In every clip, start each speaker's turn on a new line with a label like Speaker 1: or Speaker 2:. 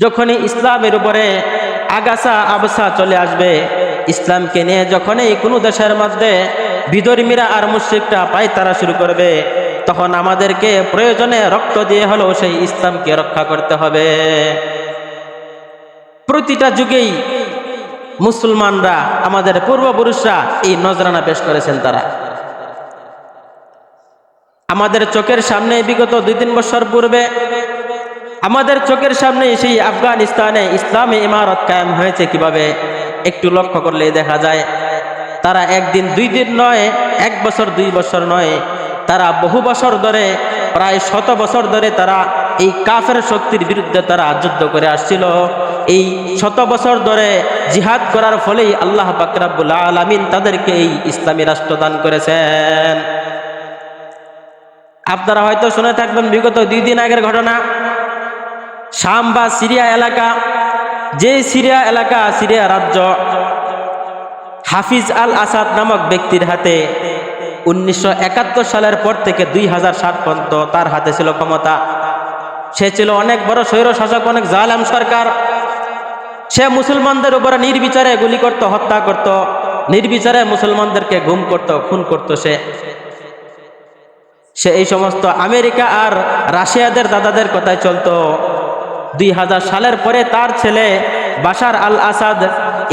Speaker 1: যখনই ইসলামের উপরে আগাছা আবসা চলে আসবে, ইসলামকে নিয়ে যখনই কোনো দেশের মধ্যে বিধর্মীরা আর মুশ্রিকরা পায়তারা শুরু করবে, তখন আমাদেরকে প্রয়োজনে রক্ত দিয়ে হলেও সেই ইসলামকে রক্ষা করতে হবে। প্রতিটা যুগেই মুসলমানরা, আমাদের পূর্বপুরুষরা এই নজরানা পেশ করেছেন তারা। আমাদের চোখের সামনে বিগত দুই তিন বছর পূর্বে আমাদের চোখের সামনে সেই আফগানিস্তানে ইসলামী ইমারত কায়েম হয়েছে কীভাবে? একটু লক্ষ্য করলে দেখা যায়, তারা একদিন দুই দিন নয়, এক বছর দুই বছর নয়, তারা বহু বছর ধরে, প্রায় শত বছর ধরে তারা এই কাফের শক্তির বিরুদ্ধে তারা যুদ্ধ করে আসছিল। এই শত বছর ধরে জিহাদ করার ফলেই আল্লাহ বাকরাবুল আলমিন তাদেরকে এই ইসলামী রাষ্ট্র দান করেছেন। আপনারা হয়তো শুনে থাকবেন, বিগত দুই দিন আগের ঘটনা শাম বা সিরিয়া এলাকা, যে সিরিয়া এলাকা, সিরিয়া রাজ্য, হাফিজ আল আসাদ নামক ব্যক্তির হাতে উনিশশো একাত্তর সালের পর থেকে দুই সাত পর্যন্ত তার হাতে ছিল ক্ষমতা। সে ছিল অনেক বড় স্বৈর শাসক, অনেক জালাম সরকার। সে মুসলমানদের উপরে নির্বিচারে গুলি করত, হত্যা করত, নির্বিচারে মুসলমানদেরকে গুম করত, খুন করত সে। সে এই সমস্ত আমেরিকা আর রাশিয়াদের দাদাদের কথায় চলতো। দুই হাজার সালের পরে তার ছেলে বাশার আল আসাদ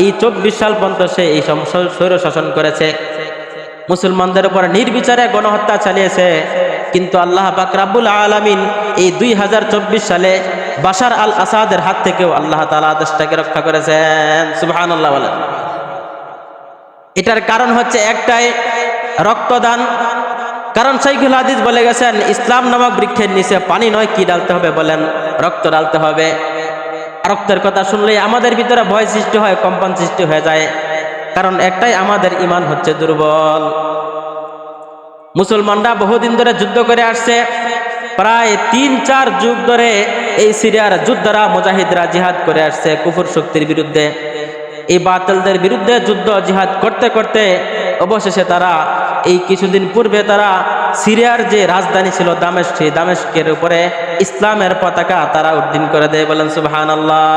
Speaker 1: এই চব্বিশ সাল পর্যন্ত সে এই স্বৈর শাসন করেছে। মুসলমানদের উপর নির্বিচারে গণহত্যা চালিয়েছে। কিন্তু আল্লাহ পাক রাব্বুল আলামিন এই দুই হাজার চব্বিশ সালে বাশার আল আসাদের হাত থেকেও আল্লাহ তালা দেশটাকে রক্ষা করেছেন। সুবহান আল্লাহ এটার কারণ হচ্ছে একটাই, রক্তদান। কারণ সাইকুল হাদিস বলে গেছেন, ইসলাম নামক বৃক্ষের নিচে পানি নয়, কি ডালতে হবে বলেন? রক্ত ডালতে হবে। রক্তের কথা শুনলেই আমাদের ভিতরে ভয় সৃষ্টি হয়, কম্পন সৃষ্টি হয়ে যায়। কারণ একটাই আমাদের ইমান হচ্ছে দুর্বল। মুসলমানরা বহুদিন ধরে যুদ্ধ করে আসছে। প্রায় তিন, চার যুগ ধরে এই সিরিয়ার যুদ্ধরা, মুজাহিদরা জিহাদ করে আসছে কুফুর শক্তির বিরুদ্ধে। এই বাতলদের বিরুদ্ধে যুদ্ধ, জিহাদ করতে করতে অবশেষে তারা এই কিছুদিন পূর্বে তারা সিরিয়ার যে রাজধানী ছিল দামেশ সেই দামেশকের উপরে ইসলামের পতাকা তারা উদ্দিন করে দেয়। বলেন সুবাহান আল্লাহ